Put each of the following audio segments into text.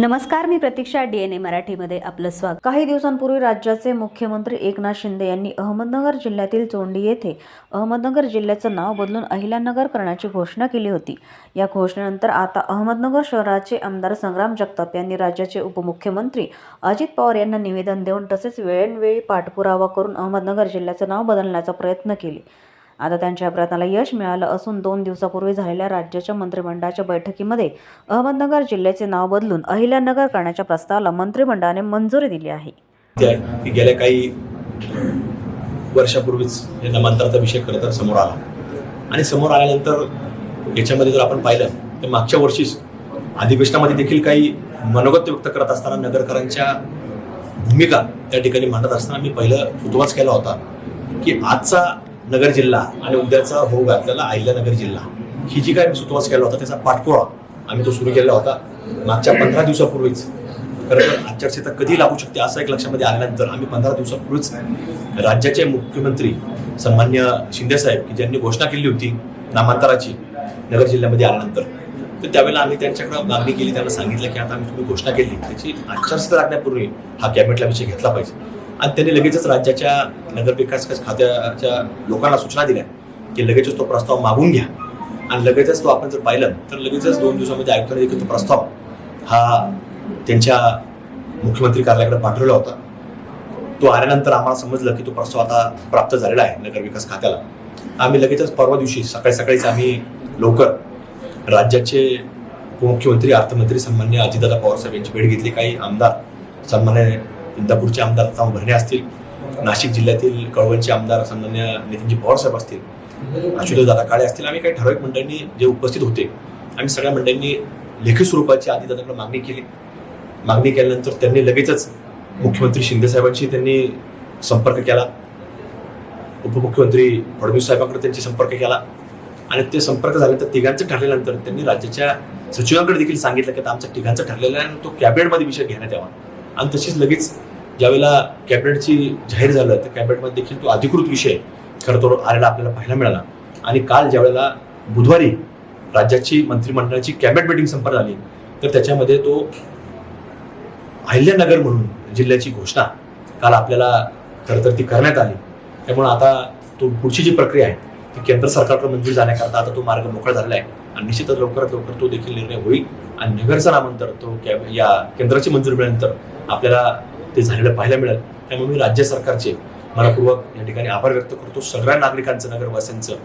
नमस्कार मी प्रतीक्षा D N A मराठीमध्ये आपलं स्वागत. काही दिवसांपूर्वी राज्याचे मुख्यमंत्री एकनाथ शिंदे यांनी अहमदनगर जिल्ह्यातील चोंडी येथे अहमदनगर जिल्ह्याचं नाव बदलून अहिल्यानगर करण्याची घोषणा केली होती. या घोषणेनंतर आता अहमदनगर शहराचे आमदार संग्राम जगताप यांनी राज्याचे उपमुख्यमंत्री अजित पवार यांना निवेदन देऊन तसेच वेळोवेळी पाठपुरावा करून अहमदनगर जिल्ह्याचं नाव बदलण्याचा प्रयत्न केले. आता त्यांच्या प्रयत्नाला यश मिळालं असून दोन दिवसापूर्वी झालेल्या राज्याच्या मंत्रिमंडळाच्या बैठकीमध्ये अहमदनगर जिल्ह्याचे नाव बदलून अहिल्यानगर करण्याच्या प्रस्तावाला मंत्रिमंडळाने मंजुरी दिली आहे. की गेल्या काही वर्षापूर्वीच हे नामांतराचा विषय खरं तर समोर आला. आणि समोर आल्यानंतर याच्यामध्ये जर आपण पाहिलं तर मागच्या वर्षीच अधिवेशनामध्ये देखील काही मनोगत व्यक्त करत असताना नगरकरांच्या भूमिका त्या ठिकाणी मांडत असताना मी पहिलं सुतवाच केला होता की आजचा नगर जिल्हा आणि उद्याचा हो घातलेला अहिल्यानगर जिल्हा. ही जी काय मी केला होता त्याचा पाठपुरा आम्ही तो सुरू केलेला होता मागच्या पंधरा दिवसापूर्वीच. खरं तर आचारसंहिता कधी लागू शकते असं एक लक्षामध्ये आल्यानंतर आम्ही पंधरा दिवसापूर्वीच राज्याचे मुख्यमंत्री सन्मान्य शिंदेसाहेब की ज्यांनी घोषणा केली होती नामांतराची नगर जिल्ह्यामध्ये आल्यानंतर. तर त्यावेळेला आम्ही त्यांच्याकडे मागणी केली त्यांना सांगितलं की आता आम्ही तुम्ही घोषणा केली. त्याची आचारसंहिता लागण्यापूर्वी हा कॅबिनेटला विषय घेतला पाहिजे. आणि त्यांनी लगेचच राज्याच्या नगरविकास खात्याच्या लोकांना सूचना दिल्या की लगेचच तो प्रस्ताव मागून घ्या. आणि लगेचच तो आपण जर पाहिलं तर लगेचच दोन दिवसामध्ये आयुक्तांनी देखील तो प्रस्ताव हा त्यांच्या मुख्यमंत्री कार्यालयाकडे पाठवला होता. तो आल्यानंतर आम्हाला समजलं की तो प्रस्ताव आता प्राप्त झालेला आहे नगरविकास खात्याला. आम्ही लगेचच परवा दिवशी सकाळी सकाळीच आम्ही लवकर राज्याचे उपमुख्यमंत्री अर्थमंत्री सन्मान्य अजितदादा पवारसाहेब यांची भेट घेतली. काही आमदार सन्मान्य इंदापूरचे आमदार राम भरणे असतील नाशिक जिल्ह्यातील कळवणचे आमदार सन्मान्य नितीनजी पवारसाहेब असतील आशुतोष दादा काळे असतील आम्ही काही ठराविक मंडळींनी जे उपस्थित होते आम्ही सगळ्या मंडळींनी लेखी स्वरूपाची अजितदादाकडे मागणी केली. मागणी केल्यानंतर त्यांनी लगेचच मुख्यमंत्री शिंदे साहेबांशी त्यांनी संपर्क केला. उपमुख्यमंत्री फडणवीस साहेबांकडे त्यांची संपर्क केला. आणि ते संपर्क झाल्यानंतर तिघांचं ठरल्यानंतर त्यांनी राज्याच्या सचिवांकडे देखील सांगितलं की आता आमचा तिघांचं ठरलेलं आहे आणि तो कॅबिनेटमध्ये विषय घेण्यात यावा. आणि तशीच लगेच ज्यावेळेला कॅबिनेटची जाहीर झालं तर कॅबिनेटमध्ये देखील तो अधिकृत विषय खरं तर आलेला आपल्याला पाहायला मिळाला. आणि काल ज्यावेळेला बुधवारी राज्याची मंत्रिमंडळाची कॅबिनेट मिटिंग संपन्न झाली तर त्याच्यामध्ये तो अहिल्यानगर म्हणून जिल्ह्याची घोषणा काल आपल्याला खरं तर ती करण्यात आली. त्यामुळे आता तो पुढची जी प्रक्रिया आहे ती केंद्र सरकारकडे मंजूर जाण्याकरता आता तो मार्ग मोकळा झालेला आहे. आणि निश्चितच लवकरात लवकर तो देखील निर्णय होईल आणि नगरचा नामांतर तो कॅब या केंद्राची मंजुरी मिळाल्यानंतर आपल्याला ते झालेलं पाहायला मिळालं. त्यामुळे मी राज्य सरकारचे मनपूर्वक या ठिकाणी आभार व्यक्त करतो. सगळ्या नागरिकांचं नगरवासियांचं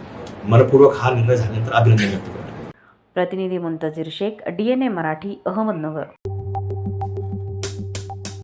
मनपूर्वक हा निर्णय झाल्यानंतर अभिनंदन व्यक्त करतो. प्रतिनिधी मुंतजीर शेख डीएनए मराठी अहमदनगर.